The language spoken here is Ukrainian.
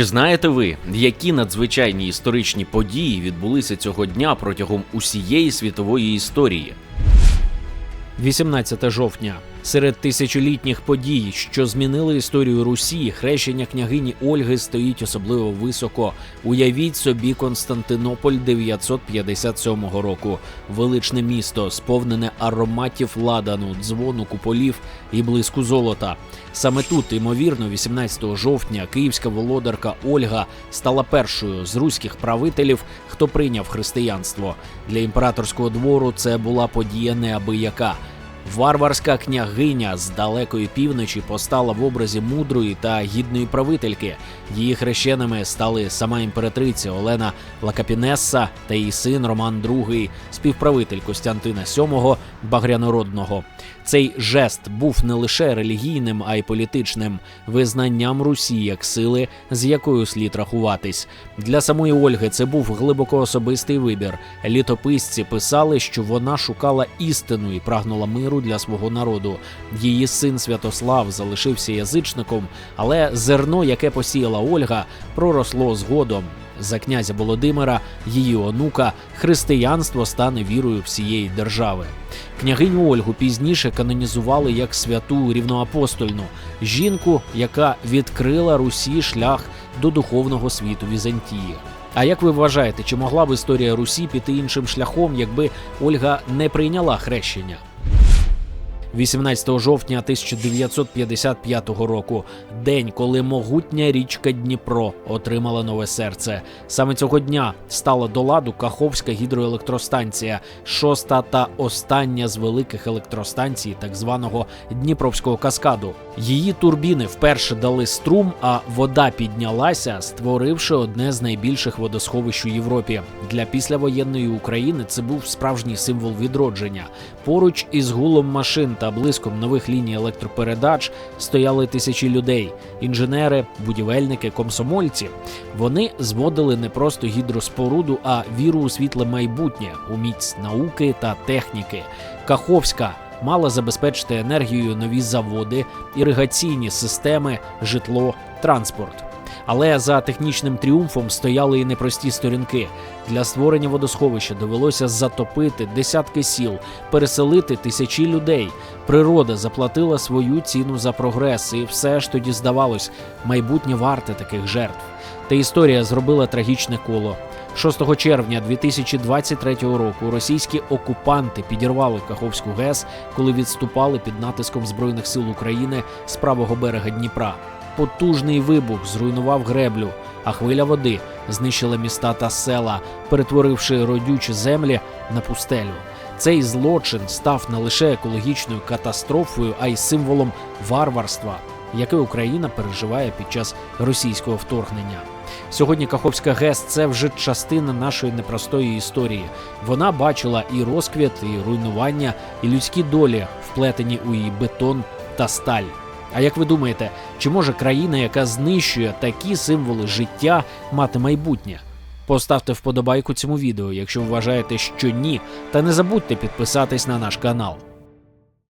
Чи знаєте ви, які надзвичайні історичні події відбулися цього дня протягом усієї світової історії? 18 жовтня. Серед тисячолітніх подій, що змінили історію Русі, хрещення княгині Ольги стоїть особливо високо. Уявіть собі Константинополь 957 року. Величне місто, сповнене ароматів ладану, дзвону куполів і блиску золота. Саме тут, ймовірно, 18 жовтня київська володарка Ольга стала першою з руських правителів, хто прийняв християнство. Для імператорського двору це була подія неабияка. Варварська княгиня з далекої півночі постала в образі мудрої та гідної правительки. Її хрещеними стали сама імператриця Олена Лакапінесса та її син Роман II, співправитель Костянтина VII Багрянородного. Цей жест був не лише релігійним, а й політичним визнанням Русі як сили, з якою слід рахуватись. Для самої Ольги це був глибоко особистий вибір. Літописці писали, що вона шукала істину і прагнула миру для свого народу. Її син Святослав залишився язичником, але зерно, яке посіяла Ольга, проросло згодом. За князя Володимира, її онука, християнство стане вірою всієї держави. Княгиню Ольгу пізніше канонізували як святу рівноапостольну жінку, яка відкрила Русі шлях до духовного світу Візантії. А як ви вважаєте, чи могла б історія Русі піти іншим шляхом, якби Ольга не прийняла хрещення? 18 жовтня 1955 року, день, коли могутня річка Дніпро отримала нове серце. Саме цього дня стала до ладу Каховська гідроелектростанція, шоста та остання з великих електростанцій так званого Дніпровського каскаду. Її турбіни вперше дали струм, а вода піднялася, створивши одне з найбільших водосховищ у Європі. Для післявоєнної України це був справжній символ відродження. Поруч із гулом машин та блиском нових ліній електропередач стояли тисячі людей: інженери, будівельники, комсомольці. Вони зводили не просто гідроспоруду, а віру у світле майбутнє, у міць науки та техніки. Каховська мала забезпечити енергією нові заводи, іригаційні системи, житло, транспорт. Але за технічним тріумфом стояли і непрості сторінки. Для створення водосховища довелося затопити десятки сіл, переселити тисячі людей. Природа заплатила свою ціну за прогрес, і все ж тоді здавалось, майбутнє варте таких жертв. Та історія зробила трагічне коло. 6 червня 2023 року російські окупанти підірвали Каховську ГЕС, коли відступали під натиском збройних сил України з правого берега Дніпра. Потужний вибух зруйнував греблю, а хвиля води знищила міста та села, перетворивши родючі землі на пустелю. Цей злочин став не лише екологічною катастрофою, а й символом варварства, яке Україна переживає під час російського вторгнення. Сьогодні Каховська ГЕС це вже частина нашої непростої історії. Вона бачила і розквіт, і руйнування, і людські долі, вплетені у її бетон та сталь. А як ви думаєте, чи може країна, яка знищує такі символи життя, мати майбутнє? Поставте вподобайку цьому відео, якщо вважаєте, що ні, та не забудьте підписатись на наш канал.